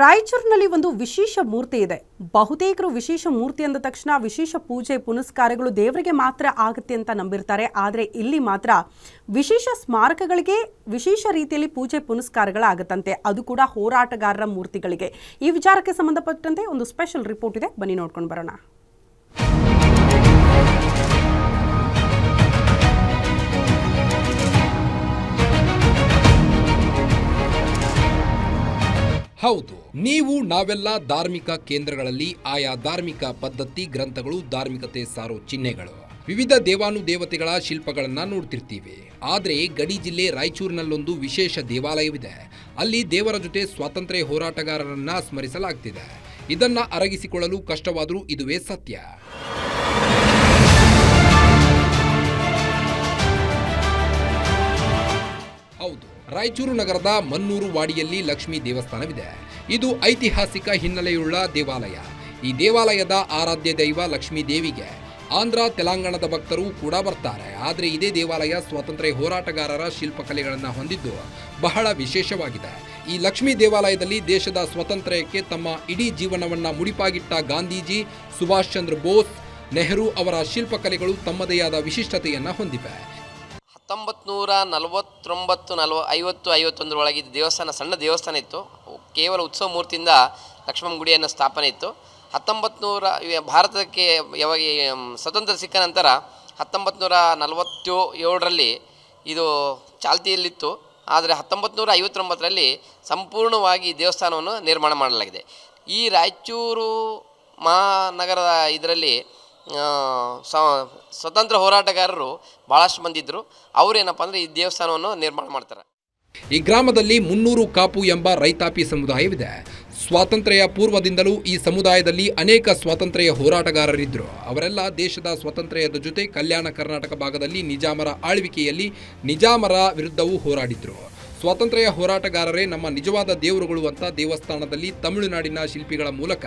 ರಾಯಚೂರಿನಲ್ಲಿ ಒಂದು ವಿಶೇಷ ಮೂರ್ತಿ ಇದೆ. ಬಹುತೇಕರು ವಿಶೇಷ ಮೂರ್ತಿ ಅಂದ ತಕ್ಷಣ ವಿಶೇಷ ಪೂಜೆ, ಪುನಸ್ಕಾರಗಳು ದೇವರಿಗೆ ಮಾತ್ರ ಆಗುತ್ತೆ ಅಂತ ನಂಬಿರ್ತಾರೆ. ಆದರೆ ಇಲ್ಲಿ ಮಾತ್ರ ವಿಶೇಷ ಸ್ಮಾರಕಗಳಿಗೆ ವಿಶೇಷ ರೀತಿಯಲ್ಲಿ ಪೂಜೆ, ಪುನಸ್ಕಾರಗಳಾಗುತ್ತಂತೆ. ಅದು ಕೂಡ ಹೋರಾಟಗಾರರ ಮೂರ್ತಿಗಳಿಗೆ. ಈ ವಿಚಾರಕ್ಕೆ ಸಂಬಂಧಪಟ್ಟಂತೆ ಒಂದು ಸ್ಪೆಷಲ್ ರಿಪೋರ್ಟ್ ಇದೆ. ಬನ್ನಿ ನೋಡ್ಕೊಂಡು ಬರೋಣ. ಹೌದು, ನೀವು ನಾವೆಲ್ಲ ಧಾರ್ಮಿಕ ಕೇಂದ್ರಗಳಲ್ಲಿ ಆಯಾ ಧಾರ್ಮಿಕ ಪದ್ಧತಿ, ಗ್ರಂಥಗಳು, ಧಾರ್ಮಿಕತೆ ಸಾರೋ ಚಿಹ್ನೆಗಳು. ವಿವಿಧ ದೇವಾನುದೇವತೆಗಳ ಶಿಲ್ಪಗಳನ್ನ ನೋಡ್ತಿರ್ತೀವಿ. ಆದರೆ ಗಡಿ ಜಿಲ್ಲೆ ರಾಯಚೂರಿನಲ್ಲೊಂದು ವಿಶೇಷ ದೇವಾಲಯವಿದೆ. ಅಲ್ಲಿ ದೇವರ ಜೊತೆ ಸ್ವಾತಂತ್ರ್ಯ ಹೋರಾಟಗಾರರನ್ನ ಸ್ಮರಿಸಲಾಗ್ತಿದೆ. ಇದನ್ನ ಅರಗಿಸಿಕೊಳ್ಳಲು ಕಷ್ಟವಾದರೂ ಇದುವೇ ಸತ್ಯ. ರಾಯಚೂರು ನಗರದ ಮನ್ನೂರು ವಾಡಿಯಲ್ಲಿ ಲಕ್ಷ್ಮೀ ದೇವಸ್ಥಾನವಿದೆ. ಇದು ಐತಿಹಾಸಿಕ ಹಿನ್ನೆಲೆಯುಳ್ಳ ದೇವಾಲಯ. ಈ ದೇವಾಲಯದ ಆರಾಧ್ಯ ದೈವ ಲಕ್ಷ್ಮೀ ದೇವಿಗೆ. ಆಂಧ್ರ, ತೆಲಂಗಾಣದ ಭಕ್ತರು ಕೂಡ ಬರ್ತಾರೆ. ಆದರೆ ಇದೇ ದೇವಾಲಯ ಸ್ವಾತಂತ್ರ್ಯ ಹೋರಾಟಗಾರರ ಶಿಲ್ಪಕಲೆಗಳನ್ನು ಹೊಂದಿದ್ದು ಬಹಳ ವಿಶೇಷವಾಗಿದೆ. ಈ ಲಕ್ಷ್ಮೀ ದೇವಾಲಯದಲ್ಲಿ ದೇಶದ ಸ್ವಾತಂತ್ರ್ಯಕ್ಕೆ ತಮ್ಮ ಇಡೀ ಜೀವನವನ್ನು ಮುಡಿಪಾಗಿಟ್ಟ ಗಾಂಧೀಜಿ ಸುಭಾಷ್ ಚಂದ್ರ ಬೋಸ್, ನೆಹರು ಅವರ ಶಿಲ್ಪಕಲೆಗಳು ತಮ್ಮದೇ ಆದ ವಿಶಿಷ್ಟತೆಯನ್ನು ಹೊಂದಿವೆ. ಹತ್ತೊಂಬತ್ತು ನೂರ ನಲವತ್ತೊಂಬತ್ತು ನಲ್ವ ಐವತ್ತು ಐವತ್ತೊಂದರೊಳಗೆ ದೇವಸ್ಥಾನ, ಸಣ್ಣ ದೇವಸ್ಥಾನ ಇತ್ತು. ಕೇವಲ ಉತ್ಸವ ಮೂರ್ತಿಯಿಂದ ಲಕ್ಷ್ಮಣ ಗುಡಿಯನ್ನು ಸ್ಥಾಪನೆ ಇತ್ತು. ಹತ್ತೊಂಬತ್ತು ನೂರ ಭಾರತಕ್ಕೆ ಯಾವಾಗ ಸ್ವತಂತ್ರ ಸಿಕ್ಕ ನಂತರ ಹತ್ತೊಂಬತ್ತು ನೂರ ನಲವತ್ತೇಳು ಏಳರಲ್ಲಿ ಇದು ಚಾಲ್ತಿಯಲ್ಲಿತ್ತು. ಆದರೆ ಹತ್ತೊಂಬತ್ತು ನೂರ ಐವತ್ತೊಂಬತ್ತರಲ್ಲಿ ಸಂಪೂರ್ಣವಾಗಿ ದೇವಸ್ಥಾನವನ್ನು ನಿರ್ಮಾಣ ಮಾಡಲಾಗಿದೆ. ಈ ರಾಯಚೂರು ಮಹಾನಗರದ ಇದರಲ್ಲಿ ಸ್ವತಂತ್ರ ಹೋರಾಟಗಾರರು ಭಾಳಷ್ಟು ಬಂದಿದ್ದರು ಅವರು ಅವರೇನಪ್ಪ ಅಂದರೆ ಈ ದೇವಸ್ಥಾನವನ್ನು ನಿರ್ಮಾಣ ಮಾಡ್ತಾರೆ. ಈ ಗ್ರಾಮದಲ್ಲಿ ಮುನ್ನೂರು ಕಾಪು ಎಂಬ ರೈತಾಪಿ ಸಮುದಾಯವಿದೆ. ಸ್ವಾತಂತ್ರ್ಯ ಪೂರ್ವದಿಂದಲೂ ಈ ಸಮುದಾಯದಲ್ಲಿ ಅನೇಕ ಸ್ವಾತಂತ್ರ್ಯ ಹೋರಾಟಗಾರರಿದ್ದರು ಅವರೆಲ್ಲ ದೇಶದ ಸ್ವಾತಂತ್ರ್ಯದ ಜೊತೆ ಕಲ್ಯಾಣ ಕರ್ನಾಟಕ ಭಾಗದಲ್ಲಿ ನಿಜಾಮರ ಆಳ್ವಿಕೆಯಲ್ಲಿ ನಿಜಾಮರ ವಿರುದ್ಧವೂ ಹೋರಾಡಿದ್ರು. ಸ್ವಾತಂತ್ರ್ಯ ಹೋರಾಟಗಾರರೇ ನಮ್ಮ ನಿಜವಾದ ದೇವರುಗಳು ಅಂತ ದೇವಸ್ಥಾನದಲ್ಲಿ ತಮಿಳುನಾಡಿನ ಶಿಲ್ಪಿಗಳ ಮೂಲಕ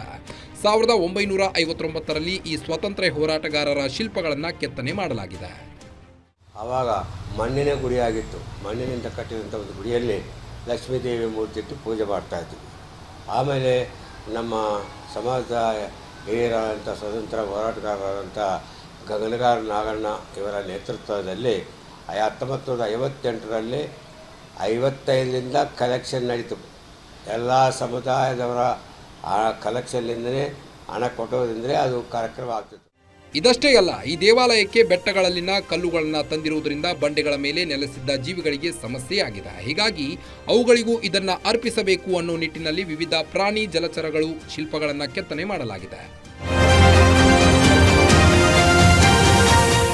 ಸಾವಿರದ ಒಂಬೈನೂರ ಐವತ್ತೊಂಬತ್ತರಲ್ಲಿ ಈ ಸ್ವಾತಂತ್ರ್ಯ ಹೋರಾಟಗಾರರ ಶಿಲ್ಪಗಳನ್ನು ಕೆತ್ತನೆ ಮಾಡಲಾಗಿದೆ. ಆವಾಗ ಮಣ್ಣಿನ ಗುಡಿಯಾಗಿತ್ತು ಮಣ್ಣಿನಿಂದ ಕಟ್ಟಿದಂಥ ಒಂದು ಗುಡಿಯಲ್ಲಿ ಲಕ್ಷ್ಮೀದೇವಿ ಮೂರ್ತಿ ಇಟ್ಟು ಪೂಜೆ ಮಾಡ್ತಾಯಿದ್ವಿ ಆಮೇಲೆ ನಮ್ಮ ಸಮಾಜದ ಹಿರಿಯರಾದಂಥ ಸ್ವತಂತ್ರ ಹೋರಾಟಗಾರರಾದಂಥ ಗಗನಗಾರ ನಾಗಣ್ಣ ಇವರ ನೇತೃತ್ವದಲ್ಲಿ ಹತ್ತೊಂಬತ್ತು ನೂರ ಐವತ್ತೆಂಟರಲ್ಲಿ ಐವತ್ತೈದರಿಂದ ಕಲೆಕ್ಷನ್ ನಡೀತು. ಎಲ್ಲ ಸಮುದಾಯದವರ ಆ ಕಲೆಕ್ಷನ್ನಿಂದಲೇ ಹಣ ಕೊಟ್ಟೋದ್ರಿಂದಲೇ ಅದು ಕಾರ್ಯಕ್ರಮ ಆಗ್ತಿತ್ತು. ಇದಷ್ಟೇ ಅಲ್ಲ, ಈ ದೇವಾಲಯಕ್ಕೆ ಬೆಟ್ಟಗಳಲ್ಲಿನ ಕಲ್ಲುಗಳನ್ನು ತಂದಿರುವುದರಿಂದ ಬಂಡೆಗಳ ಮೇಲೆ ನೆಲೆಸಿದ್ದ ಜೀವಿಗಳಿಗೆ ಸಮಸ್ಯೆಯಾಗಿದೆ ಹೀಗಾಗಿ ಅವುಗಳಿಗೂ ಇದನ್ನು ಅರ್ಪಿಸಬೇಕು ಅನ್ನೋ ನಿಟ್ಟಿನಲ್ಲಿ ವಿವಿಧ ಪ್ರಾಣಿ ಜಲಚರಗಳು ಶಿಲ್ಪಗಳನ್ನು ಕೆತ್ತನೆ ಮಾಡಲಾಗಿದೆ.